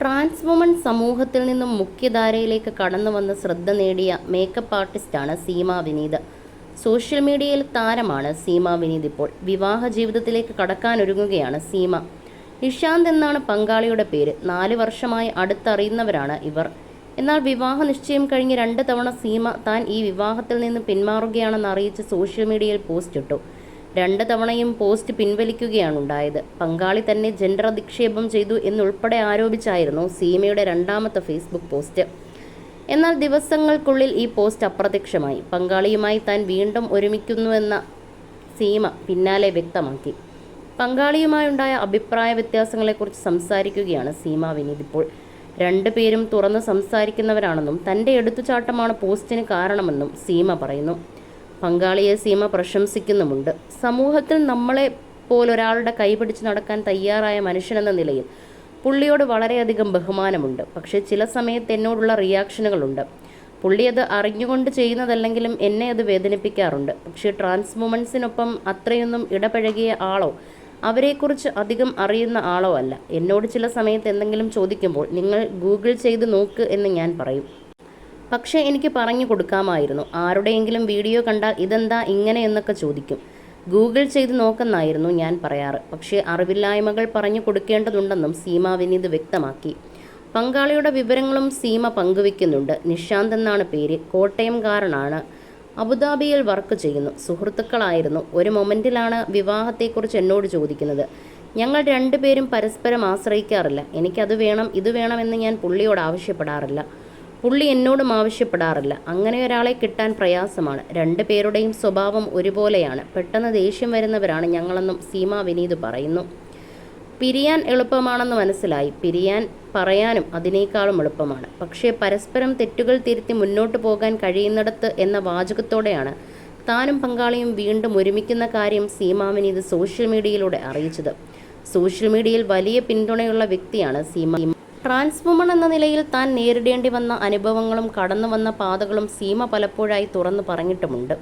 Trans woman സമൂഹത്തിൽ നിന്നും മുഖ്യധാരയിലേക്ക് കടന്നു വന്ന് ശ്രദ്ധ നേടിയ മേക്കപ്പ് ആർട്ടിസ്റ്റാണ് സീമ വിനീത്. സോഷ്യൽ മീഡിയയിൽ താരമാണ് സീമ വിനീത് ഇപ്പോൾ. വിവാഹ ജീവിതത്തിലേക്ക് കടക്കാനൊരുങ്ങുകയാണ് സീമ. നിഷാന്ത് എന്നാണ് പങ്കാളിയുടെ പേര്. നാല് വർഷമായി അടുത്തറിയുന്നവരാണ് ഇവർ. എന്നാൽ വിവാഹ നിശ്ചയം കഴിഞ്ഞ് രണ്ട് തവണ സീമ താൻ ഈ വിവാഹത്തിൽ നിന്ന് പിന്മാറുകയാണെന്ന് അറിയിച്ച് സോഷ്യൽ മീഡിയയിൽ പോസ്റ്റ് ഇട്ടു. രണ്ട് തവണയും പോസ്റ്റ് പിൻവലിക്കുകയാണ് ഉണ്ടായത് പങ്കാളി തന്നെ ജെൻഡർ അധിക്ഷേപം ചെയ്തു എന്നുൾപ്പെടെ ആരോപിച്ചായിരുന്നു സീമയുടെ രണ്ടാമത്തെ ഫേസ്ബുക്ക് പോസ്റ്റ്. എന്നാൽ ദിവസങ്ങൾക്കുള്ളിൽ ഈ പോസ്റ്റ് അപ്രത്യക്ഷമായി. പങ്കാളിയുമായി താൻ വീണ്ടും ഒരുമിക്കുന്നുവെന്ന സീമ പിന്നാലെ വ്യക്തമാക്കി. പങ്കാളിയുമായുണ്ടായ അഭിപ്രായ വ്യത്യാസങ്ങളെക്കുറിച്ച് സംസാരിക്കുകയാണ് സീമ വിനീത് ഇപ്പോൾ. രണ്ടുപേരും തുറന്ന് സംസാരിക്കുന്നവരാണെന്നും തന്റെ എടുത്തുചാട്ടമാണ് പോസ്റ്റിന് കാരണമെന്നും സീമ പറയുന്നു. പങ്കാളിയെ സീമ പ്രശംസിക്കുന്നുമുണ്ട്. സമൂഹത്തിൽ നമ്മളെ പോലൊരാളുടെ കൈപിടിച്ച് നടക്കാൻ തയ്യാറായ മനുഷ്യനെന്ന നിലയിൽ പുള്ളിയോട് വളരെയധികം ബഹുമാനമുണ്ട്. പക്ഷേ ചില സമയത്ത് എന്നോടുള്ള റിയാക്ഷനുകളുണ്ട്. പുള്ളി അത് അറിഞ്ഞുകൊണ്ട് ചെയ്യുന്നതല്ലെങ്കിലും എന്നെ അത് വേദനിപ്പിക്കാറുണ്ട്. പക്ഷേ ട്രാൻസ് വുമൻസിനൊപ്പം അത്രയൊന്നും ഇടപഴകിയ ആളോ അവരെക്കുറിച്ച് അധികം അറിയുന്ന ആളോ അല്ല. എന്നോട് ചില സമയത്ത് എന്തെങ്കിലും ചോദിക്കുമ്പോൾ നിങ്ങൾ ഗൂഗിൾ ചെയ്ത് നോക്ക് എന്ന് ഞാൻ പറയും. പക്ഷേ എനിക്ക് പറഞ്ഞു കൊടുക്കാമായിരുന്നു. ആരുടെയെങ്കിലും വീഡിയോ കണ്ടാൽ ഇതെന്താ ഇങ്ങനെ എന്നൊക്കെ ചോദിക്കും. ഗൂഗിൾ ചെയ്ത് നോക്കെന്നായിരുന്നു ഞാൻ പറയാറ്. പക്ഷേ അറിവില്ലായ്മകൾ പറഞ്ഞു കൊടുക്കേണ്ടതുണ്ടെന്നും സീമ വിനീത് വ്യക്തമാക്കി. പങ്കാളിയുടെ വിവരങ്ങളും സീമ പങ്കുവെക്കുന്നുണ്ട് നിഷാന്ത് എന്നാണ് പേര്. കോട്ടയംകാരനാണ്. അബുദാബിയിൽ വർക്ക് ചെയ്യുന്നു. സുഹൃത്തുക്കളായിരുന്നു. ഒരു മൊമെന്റിലാണ് വിവാഹത്തെക്കുറിച്ച് എന്നോട് ചോദിക്കുന്നത്. ഞങ്ങൾ രണ്ടുപേരും പരസ്പരം ആശ്രയിക്കാറില്ല. എനിക്കത് വേണം ഇത് വേണമെന്ന് ഞാൻ പുള്ളിയോട് ആവശ്യപ്പെടാറില്ല. പുള്ളി എന്നോടും ആവശ്യപ്പെടാറില്ല. അങ്ങനെ ഒരാളെ കിട്ടാൻ പ്രയാസമാണ്. രണ്ടു പേരുടെയും സ്വഭാവം ഒരുപോലെയാണ്. പെട്ടെന്ന് ദേഷ്യം വരുന്നവരാണ് ഞങ്ങളെന്നും സീമ വിനീത് പറയുന്നു. പിരിയാൻ എളുപ്പമാണെന്ന് മനസ്സിലായി. പിരിയാൻ പറയാനും അതിനേക്കാളും എളുപ്പമാണ്. പക്ഷേ പരസ്പരം തെറ്റുകൾ തിരുത്തി മുന്നോട്ട് പോകാൻ കഴിയുന്നിടത്ത് എന്ന വാചകത്തോടെയാണ് താനും പങ്കാളിയും വീണ്ടും ഒരുമിക്കുന്ന കാര്യം സീമ വിനീത് സോഷ്യൽ മീഡിയയിലൂടെ അറിയിച്ചത്. സോഷ്യൽ മീഡിയയിൽ വലിയ പിന്തുണയുള്ള വ്യക്തിയാണ് സീമ. ട്രാൻസ് വുമൺ എന്ന നിലയിൽ താൻ നേരിടേണ്ടി വന്ന അനുഭവങ്ങളും കടന്നു വന്ന പാതകളും സീമ പലപ്പോഴായി തുറന്നു പറഞ്ഞിട്ടുമുണ്ട്.